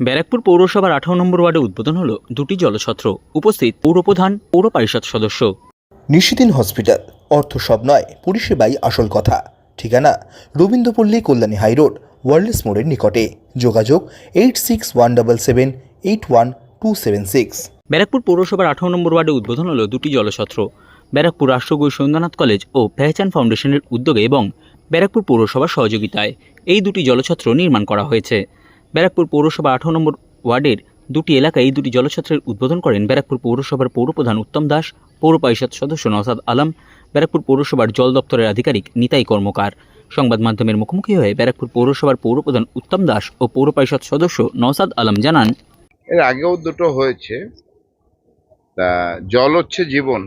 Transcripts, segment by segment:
ব্যারাকপুর পৌরসভার আঠারো নম্বর ওয়ার্ডে উদ্বোধন হলো দুটি জলছত্র। উপস্থিত পৌরপ্রধান পৌর পরিষদ সদস্য। নিশিদিন হসপিটাল অর্থ সব নয় পরিষেবাই আসল কথা। ঠিকানা রবীন্দ্রপল্লী কল্যাণী হাইরোড ওয়ার্ল্ডস মোড়ের নিকটে। যোগাযোগ eight six one double seven eight one two seven six. Barrackpore পৌরসভার আঠারো নম্বর ওয়ার্ডে উদ্বোধন হলো দুটি জলছত্র ব্যারাকপুর রাষ্ট্রগুরু সুন্দরনাথ কলেজ ও পেহচান ফাউন্ডেশনের উদ্যোগে এবং ব্যারাকপুর পৌরসভার সহযোগিতায়। এই দুটি জলছত্র নির্মাণ করা হয়েছে। ব্যারাকপুর পৌরসভা আঠারো নম্বর ওয়ার্ডের দুটি এলাকায় দুটি জলছত্রের উদ্বোধন করেন ব্যারাকপুর পৌরসভার পৌরপ্রধান উত্তম দাস, পৌর পরিষদ সদস্য নওসাদ আলম, ব্যারাকপুর পৌরসভার জল দপ্তরের আধিকারিক নিতাই কর্মকার। সংবাদ মাধ্যমের মুখোমুখি হয়ে ব্যারাকপুর পৌরসভার পৌরপ্রধান উত্তম দাস ও পৌর পরিষদ সদস্য নওসাদ আলম জানান, এর আগেও দুটো হয়েছে। তা জল হচ্ছে জীবন।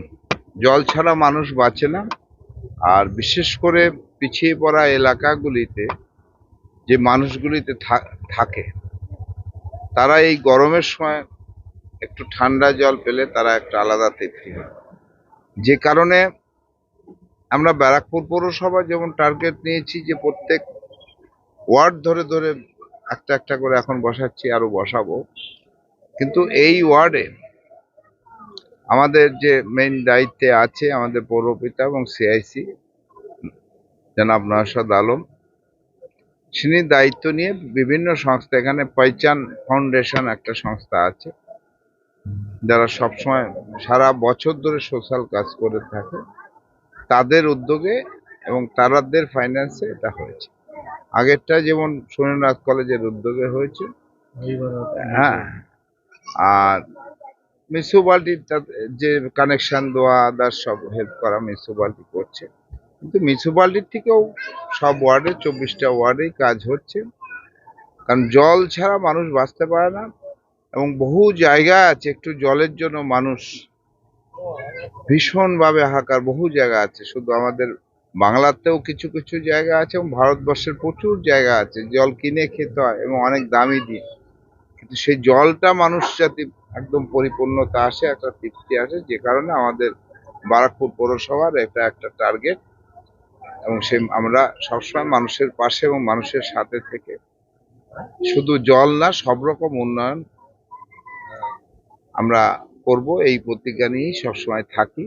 জল ছাড়া মানুষ বাঁচে না। আর বিশেষ করে পিছিয়ে পড়া এলাকাগুলিতে যে মানুষগুলিতে থাকে, তারা এই গরমের সময় একটু ঠান্ডা জল পেলে তারা একটা আলাদা তৃপ্তি হয়। যে কারণে আমরা ব্যারাকপুর পৌরসভা যেমন টার্গেট নিয়েছি যে প্রত্যেক ওয়ার্ড ধরে ধরে একটা একটা করে এখন বসাচ্ছি, আরও বসাবো। কিন্তু এই ওয়ার্ডে আমাদের যে মেইন দায়িত্বে আছে আমাদের পৌরপিতা এবং সিআইসি জনাব নওশাদ আলম। তিনি দায়িত্ব নিয়ে বিভিন্ন সংস্থা, এখানে পয়চান ফাউন্ডেশন একটা সংস্থা আছে, যারা সবসময় সারা বছর ধরে সোশ্যাল কাজ করে থাকে, তাদের উদ্যোগে এবং তারাদের ফাইন্যান্সে এটা হয়েছে। আগেরটা যেমন সুরেন্দ্রনাথ কলেজের উদ্যোগে হয়েছে হ্যাঁ আর মিউনিসিপালিটির যে কানেকশন দেওয়া আদার সব হেল্প করা মিউনিসিপালিটি করছে। কিন্তু মিউনিসিপালিটির থেকেও সব ওয়ার্ডে চব্বিশটা ওয়ার্ডেই কাজ হচ্ছে। কারণ জল ছাড়া মানুষ বাঁচতে পারে না এবং বহু জায়গা আছে, একটু জলের জন্য মানুষ ভীষণভাবে হাহাকার, বহু জায়গা আছে। শুধু আমাদের বাংলাতেও কিছু কিছু জায়গা আছে এবং ভারতবর্ষের প্রচুর জায়গা আছে। জল কিনে খেতে হয় এবং অনেক দামি দিয়ে কিন্তু সেই জলটা মানুষ যাতে একদম পরিপূর্ণতা আসে, একটা তৃপ্তি আসে, যে কারণে আমাদের বারাকপুর পৌরসভার এটা একটা টার্গেট এবং সে, আমরা সবসময় মানুষের পাশে এবং মানুষের সাথে থেকে। শুধু জল না, সব রকম উন্নয়ন আমরা করব। এই প্রতিজ্ঞা নিয়েই সবসময় থাকি।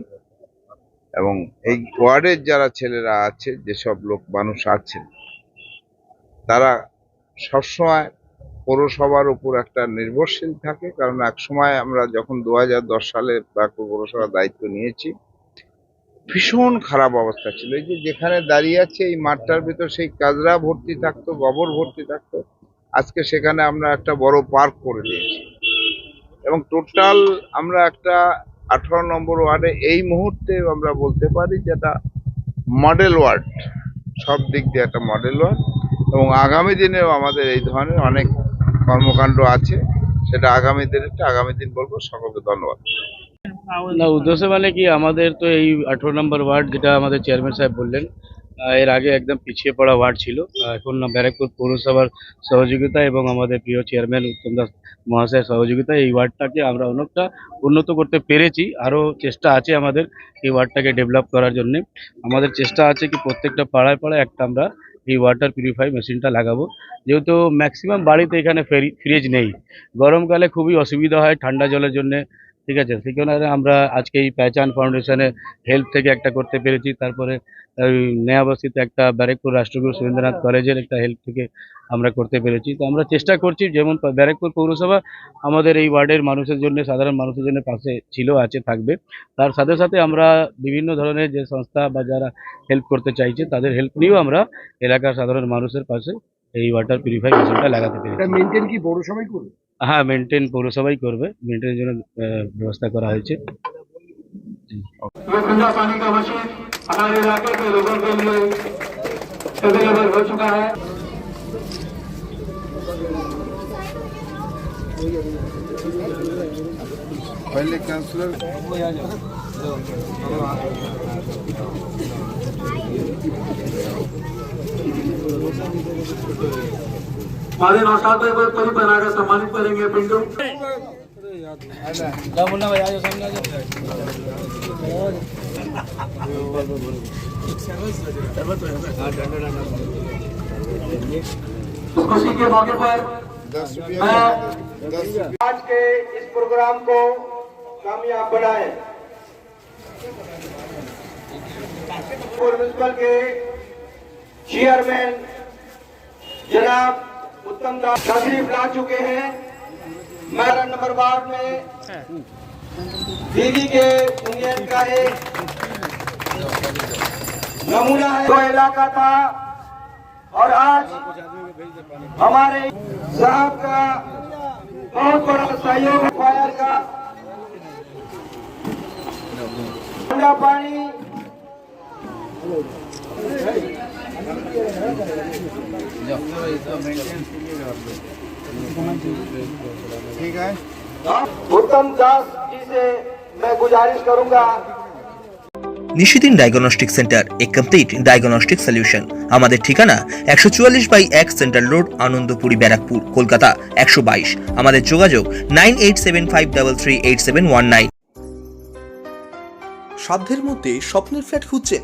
এবং এই ওয়ার্ডের যারা ছেলেরা আছে, যেসব লোক, মানুষ আছেন, তারা সবসময় পৌরসভার উপর একটা নির্ভরশীল থাকে। কারণ এক সময় আমরা যখন দু হাজার দশ সালে ব্যারাকপুর পৌরসভার দায়িত্ব নিয়েছি ভীষণ খারাপ অবস্থা ছিল। এই যে যেখানে দাঁড়িয়ে আছে, এই মাঠটার ভিতর সেই কাজরা ভর্তি থাকতো, গোবর ভর্তি থাকতো। আজকে সেখানে আমরা একটা বড় পার্ক করে দিয়েছি। এবং টোটাল আমরা একটা আঠারো নম্বর ওয়ার্ডে এই মুহূর্তে আমরা বলতে পারি যেটা মডেল ওয়ার্ড। সব দিক দিয়ে একটা মডেল ওয়ার্ড। এবং আগামী দিনেও আমাদের এই ধরনের অনেক কর্মকাণ্ড আছে। সেটা আগামী দিনে আগামী দিন বলব, সকলকে ধন্যবাদ। না, উদ্দেশ্য মানে কি, আমাদের তো এই আঠেরো নম্বর ওয়ার্ড যেটা আমাদের চেয়ারম্যান সাহেব বললেন এর আগে একদম পিছিয়ে পড়া ওয়ার্ড ছিল। এখন ব্যারাকপুর পৌরসভার সহযোগিতা এবং আমাদের প্রিয় চেয়ারম্যান উত্তম দাস মহাশয়ের সহযোগিতা, এই ওয়ার্ডটাকে আমরা অনেকটা উন্নত করতে পেরেছি। আরও চেষ্টা আছে আমাদের এই ওয়ার্ডটাকে ডেভেলপ করার জন্য। আমাদের চেষ্টা আছে কি, প্রত্যেকটা পাড়ায় পাড়ায় একটা আমরা এই ওয়াটার পিউরিফাই মেশিনটা লাগাবো। যেহেতু ম্যাক্সিমাম বাড়িতে এখানে ফ্রিজ নেই। গরমকালে খুবই অসুবিধা হয় ঠান্ডা জলের জন্য। ঠিক আছে? কারণে আমরা আজকে এই প্যাচান ফাউন্ডেশনের হেল্প থেকে একটা করতে পেরেছি। তারপরে ওই নেয়াবস্থিত একটা ব্যারাকপুর রাষ্ট্রগুরু সুরেন্দ্রনাথ কলেজের একটা হেল্প থেকে আমরা করতে পেরেছি। তো আমরা চেষ্টা করছি, যেমন ব্যারাকপুর পৌরসভা আমাদের এই ওয়ার্ডের মানুষের জন্য, সাধারণ মানুষের জন্য পাশে ছিল, আছে, থাকবে। তার সাথে সাথে আমরা বিভিন্ন ধরনের যে সংস্থা বা যারা হেল্প করতে চাইছে, তাদের হেল্প নিয়েও আমরা এলাকার সাধারণ মানুষের পাশে এই ওয়াটার পিউরিফাই মেশিনটা লাগাতে পেরেছি এটা মেনটেন কি পৌরসভাই করবে হ্যাঁ মেনটেন পৌরসভাই করবে মেনটেনের জন্য আহ, ব্যবস্থা করা হয়েছে ये ठंडा पानी का मशीन हमारे इलाके के लोगों के लिए अवेलेबल हो चुका है पहले काउंसलर हमारे सम्मानित करेंगे, पिंटू। खुशी के मौके पर आज के इस प्रोग्राम को कामयाब बनाए। म्यूनिसिपल के चेयरमैन जनाब, उत्तम दास तशरीफ़ ला चुके हैं। मैरन नंबर वार्ड में दीदी के यूनियन का एक नमूना है। जो इलाका था और आज हमारे साहब का बहुत बड़ा सहयोग फायर का। ठंडा पानी उत्तम दास जी से मैं गुजारिश करूंगा নিশিদিন ডায়াগনস্টিক সেন্টার এ কমপ্লিট ডায়াগনস্টিক সলিউশন আমাদের ঠিকানা একশো চুয়াল্লিশ বাই এক সেন্ট্রাল রোড আনন্দপুরি ব্যারাকপুর কলকাতা একশো বাইশ আমাদের যোগাযোগ nine eight seven five double three eight seven one nine সাধ্যের মধ্যে স্বপ্নের ফ্ল্যাট খুঁজছেন